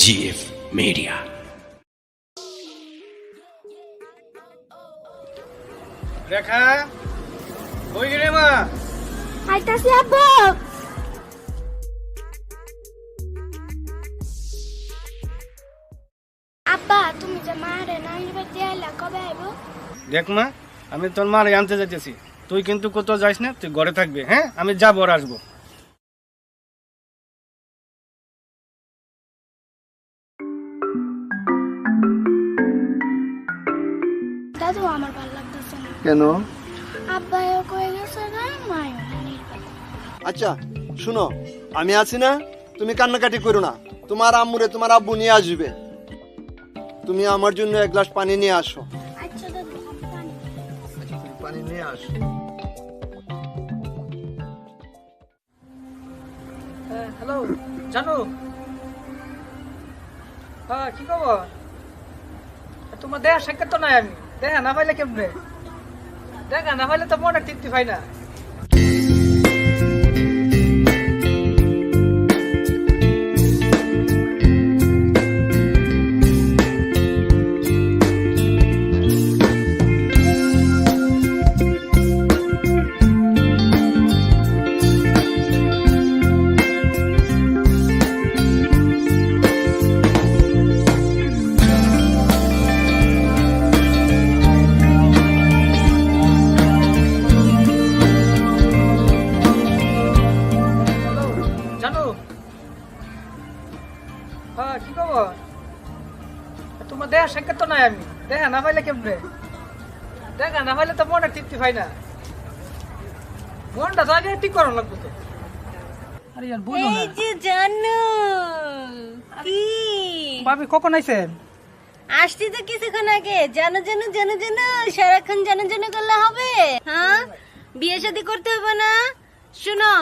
GF media. রেখা কই গেলে মা? আইতাছি আব্বু। আব্বা তুমি যে মারে নানি বাড়িতে আইলা কবে আইবো? দেখ মা আমি তোর মার আনতে যাইতেছি। তুই কিন্তু কোথাও যাইস না তুই ঘরে থাকবি হ্যাঁ? আমি যাব আর আসব। কেন? আব্বাও কয়ে গেছে না মায়ও আচ্ছা শুনো আমি আছি না তুমি কান্নাকাটি করো না। তোমার আম্মুরে তোমার আব্বু নিয়ে আসবে। তুমি আমার জন্য এক গ্লাস পানি নিয়ে আসো। আচ্ছা দাদু পানি পানি নিয়ে আসো। হ্যালো জানো? হ্যাঁ কি খবর? তোমার দেহা সাক্ষাৎ তো নাই আমি। দেখা না পাইলে কেমনে? দেখা না হলে তো মনে তৃপ্তি হয় না। দেখা না পাইলে কেমনে? দেখা না পাইলে তো মনে তৃপ্তি পাই না। মনটা তো আগে ঠিক করানো লাগবে তো। আরে ইয়ার বুঝো না। এই যে জানো কি? ভাবি কখন আইছেন? আসছি তো কিছুক্ষণ আগে। জানো জানো জানো জানো সারাক্ষণ জানো জানো করলে হবে। হ্যাঁ? বিয়ে শাদী করতে হবে না? শুনো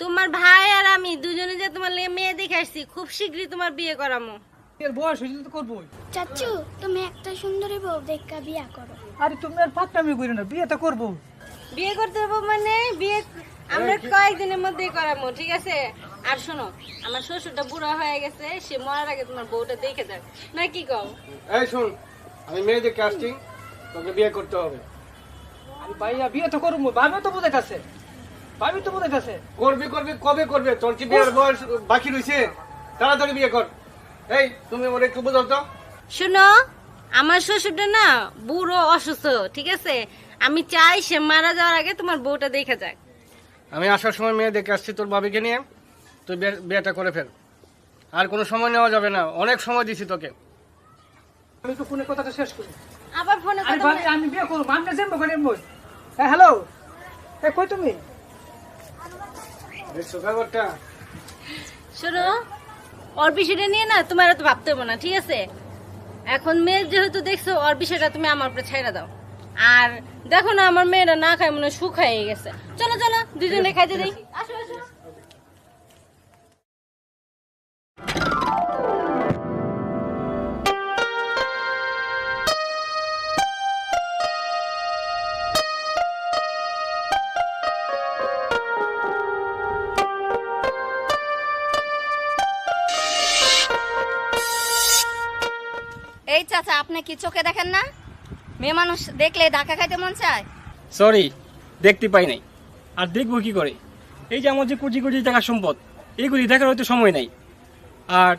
তোমার ভাই আর আমি দুজনে যে তোমার লেগে মেয়ে দেখে আসছি খুব শীঘ্রই তোমার বিয়ে করামো। এর বয়স হয়েছে তো করবোই। চাচু তুমি একটা সুন্দরী বউ দেখা বিয়া করো। আরে তুমি আর পাকনামি করি না বিয়ে তো করব। বিয়ে করতে হবে মানে বিয়ে আমরা কয়েকদিনের মধ্যেই করামো ঠিক আছে? আর শোনো আমার শ্বশুরটা বুড়া হয়ে গেছে সে মরার আগে তোমার বউটা দেখে যাক না কি কও? এই শুন আমি মেয়েদের কাস্টিং তোকে বিয়ে করতে হবে। আরে ভাইয়া বিয়ে তো করব ভাবি তো বোঝাইতেছে। ভাবি তো বোঝাইতেছে। করবি করবি কবে করবে? তোর কি বিয়ের বয়স বাকি রয়েছে তাড়াতাড়ি বিয়ে কর। এই তুমি ওর একটু বোঝাও তো। শোনো আমার শ্বশুরটা না বুড়ো অসুস্থ ঠিক আছে? আমি চাই সে মারা যাওয়ার আগে তোমার বউটা দেখে যাক। আমি আসার সময় মেয়ে দেখে আসছি তোর বাবিকে নিয়ে। তুই বিয়েটা করে ফেল। আর কোনো সময় নেওয়া যাবে না। অনেক সময় দিছি তোকে। আমি একটু ফোনে কথাটা শেষ করি। আবার ফোনে কথা বলে- আমি বিয়ে করব। আমি যাব করে এমন হ্যাঁ হ্যালো? এ কই তুমি? দেখছ ব্যাপারটা শোনো ওর বিষয়টা নিয়ে না তোমার এত ভাবতে হবে না ঠিক আছে? এখন মেয়ের যেহেতু দেখছ ওর বিষয়টা তুমি আমার উপরে ছেড়ে দাও। আর দেখো না আমার মেয়েরা না খায় মনে সুখ হয়ে গেছে। চলো চলো দুজনে খাইতে দেখি আসো আসো। এই চাচা আপনি কি চোখে দেখেন না? মেয়ে মানুষ দেখলে ধাক্কা খাইতে মন চায়? সরি দেখতে পাই নাই। আর দেখব কি করে? এই যে আমার যে কোটি কোটি টাকার সম্পদ দেখার হয়তো সময় নাই। আর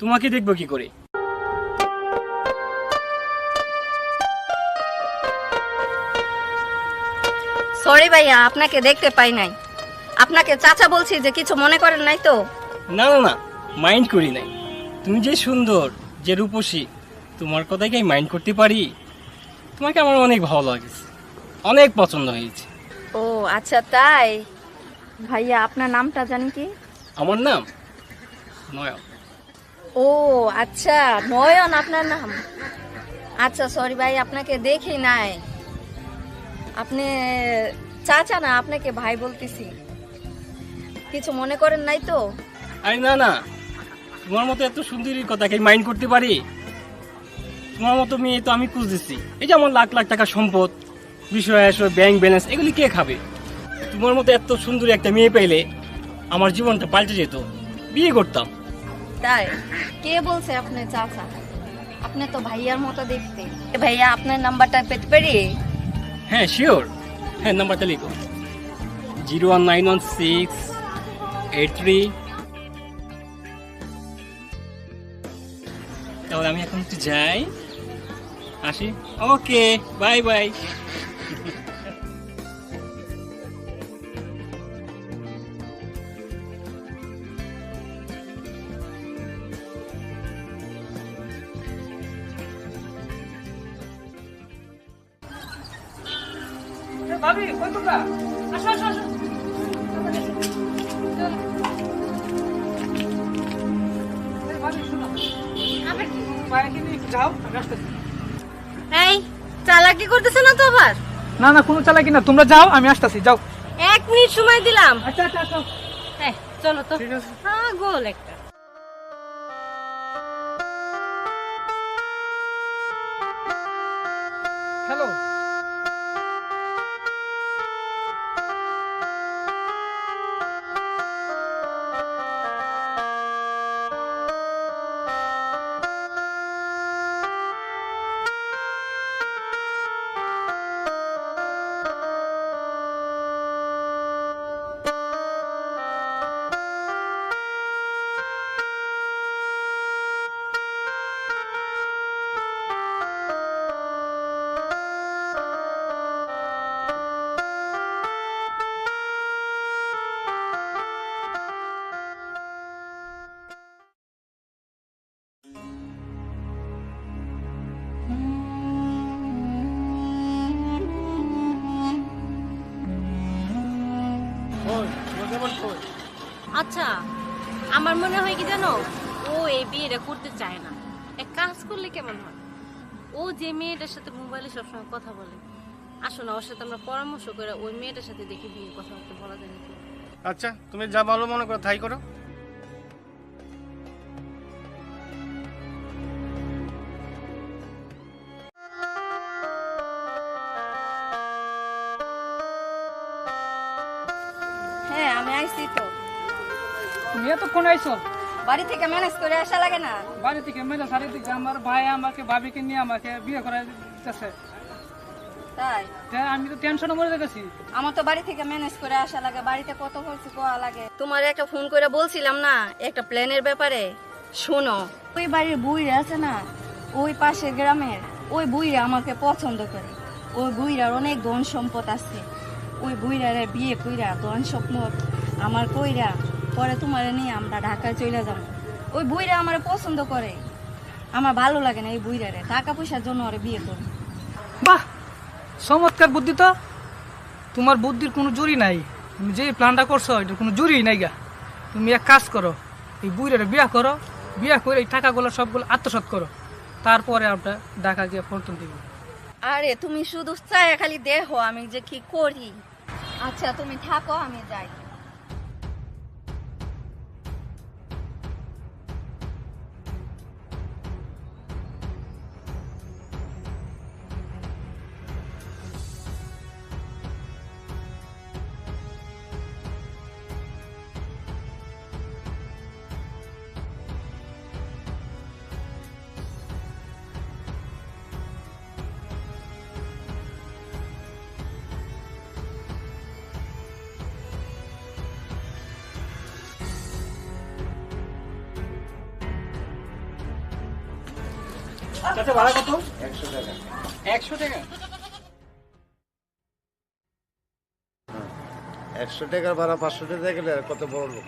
তোমাকে দেখব কি করে? সরি ভাইয়া আপনাকে দেখতে পাই নাই। আপনাকে চাচা বলছি যে কিছু মনে করেন নাই তো? না না না মাইন্ড করি নাই। তুমি যে সুন্দর যে রূপসী তোমার কথাই কি মাইন্ড করতে পারি? তোমাকে আমার অনেক ভালো লাগেছে। অনেক পছন্দ হয়েছে। ও আচ্ছা তাই? ভাইয়া আপনার নামটা জানি কি? আমার নাম? নয়ন। ও আচ্ছা নয়ন আপনার নাম? আচ্ছা সরি ভাই আপনাকে দেখি নাই। আপনি চাচা না আপনাকে ভাই বলতেছি। কিছু মনে করেন নাই তো? আরে না না। তোমার মতো এত সুন্দরীর কথাকে মাইন্ড করতে পারি? তোমার মতো মেয়ে তো আমি খুঁজতেছি। এই যে আমার লাখ লাখ টাকা সম্পদ বিষয় ব্যাংক ব্যালেন্স এগুলি কে খাবে? তোমার মতো এত সুন্দরী একটা মেয়ে পেলে আমার জীবনটা পাল্টে যেত। বিয়ে করতাম। তাই? কে বলছে আপনি চাচা? আপনি তো ভাইয়ার মতো দেখতে। ভাইয়া আপনার নাম্বারটা পেতে পারি? হ্যাঁ শিওর হ্যাঁ নাম্বারটা লিখো। Zero one nine one six eight three. তাহলে আমি এখন একটু যাই। আসি? Okay bye bye. ভাবি কই তোমরা? আসো আসো আসো। ভাবি শোনো। আবার কি? বাইরে একটু যাও আমি আসতেছি। এই চালাকি করতেছে না তো আবার? না না কোনো চালাকি না। তোমরা যাও আমি আসতেছি যাও। এক মিনিট সময় দিলাম। আচ্ছা আচ্ছা চলো তো। হ্যাঁ গোল একটা। আচ্ছা আমার মনে হয় কি জানো? ও এই বিয়েটা করতে চায় না। এক কাজ করলে কেমন হয়? ও যে মেয়েটার সাথে মোবাইলে সবসময় কথা বলে আসো না, ওর সাথে আমরা পরামর্শ করে ওই মেয়েটার সাথে দেখি বিয়ের কথাবার্তা বলা যায় আচ্ছা তুমি যা ভালো মনে করো, তাই করো। এতক্ষণ আইছো? বাড়ি থেকে ম্যানেজ করে আসা লাগে না। বাড়ি থেকে মেরে সারি থেকে আমার ভাই আমাকে ভাবিকে নিয়ে আমাকে বিয়ে করা দিতেছে। তাই? আমি তো টেনশনে মরে গেছি আমার তো বাড়ি থেকে ম্যানেজ করে আসা লাগে বাড়িতে কত খরচ করা লাগে? তোমার একটা ফোন করে বলছিলাম না একটা প্ল্যানের ব্যাপারে? শোনো ওই বাড়ির বুইরা আছে না ওই পাশের গ্রামের ওই বুইরা আমাকে পছন্দ করে। ওই বুইরার অনেক ধন সম্পদ আছে। ওই বুইরারে বিয়ে কইরা ধন সম্পদ আমার কইরা পরে তোমার নিয়ে আমরা ঢাকায় চলে যাব। ওই বুইরা আমার পছন্দ করে। আমার ভালো লাগে না এই বুইরারে টাকা পয়সার জন্য ওরে বিয়ে করি। বাহ! চমৎকার বুদ্ধি তো। তোমার বুদ্ধির কোনো জুরি নাই। তুমি যে প্ল্যানটা করছ এটার কোনো জুরি নাই গা। তুমি এক কাজ করো এই বুইরে বিয়া করো। বিয়া করে এই টাকাগুলো সবগুলো আত্মসাৎ করো। তারপরে আমরা ঢাকা গিয়ে ফোরতন দিব। আরে তুমি শুধু চায় খালি দেহ আমি যে কি করি। আচ্ছা তুমি থাকো আমি যাই। চাচা ভাড়া কত? একশো টাকা। একশো টাকা? একশো টাকার ভাড়া পাঁচশো টাকা গেলে কত বড় লোক?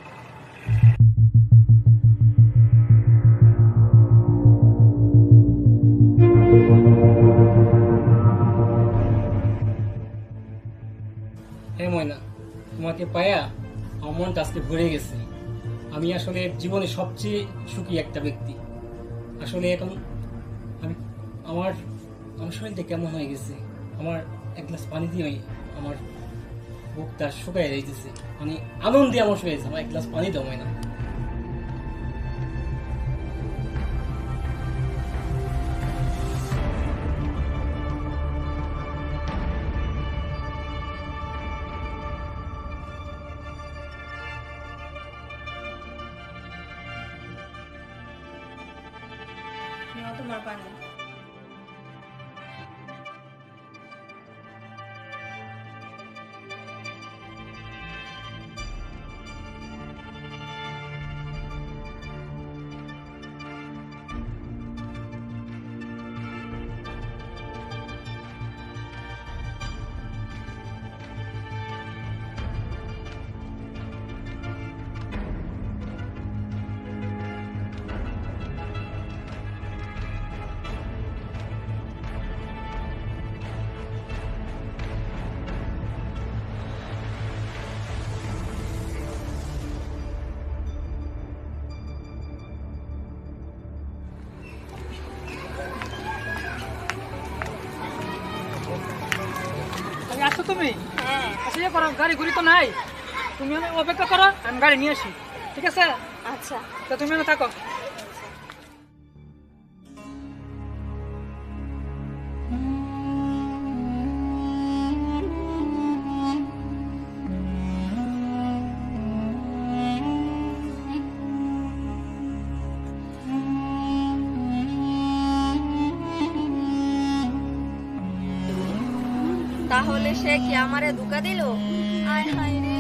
হে ময়না তোমাকে পায়া আমার মনটা আজকে ভরে গেছে। আমি আসলে জীবনে সবচেয়ে সুখী একটা ব্যক্তি। আসলে এখন আমার আমার শরীরটা কেমন হয়ে গেছে? আমার এক গ্লাস পানি দিয়ে আমি আমার বুকটা শুকায় রেখেছে মানে আনন্দে আমার শুকাইছে আমার এক গ্লাস পানি দেওয়া না। ইয়ে করো গাড়ি ঘুরি তো নাই। তুমি আমি অপেক্ষা করো আমি গাড়ি নিয়ে আসি। ঠিক আছে? আচ্ছা। তো তুমি থাকো। তাহলে সে কি আমারে ধোকা দিল? আয় হায় রে।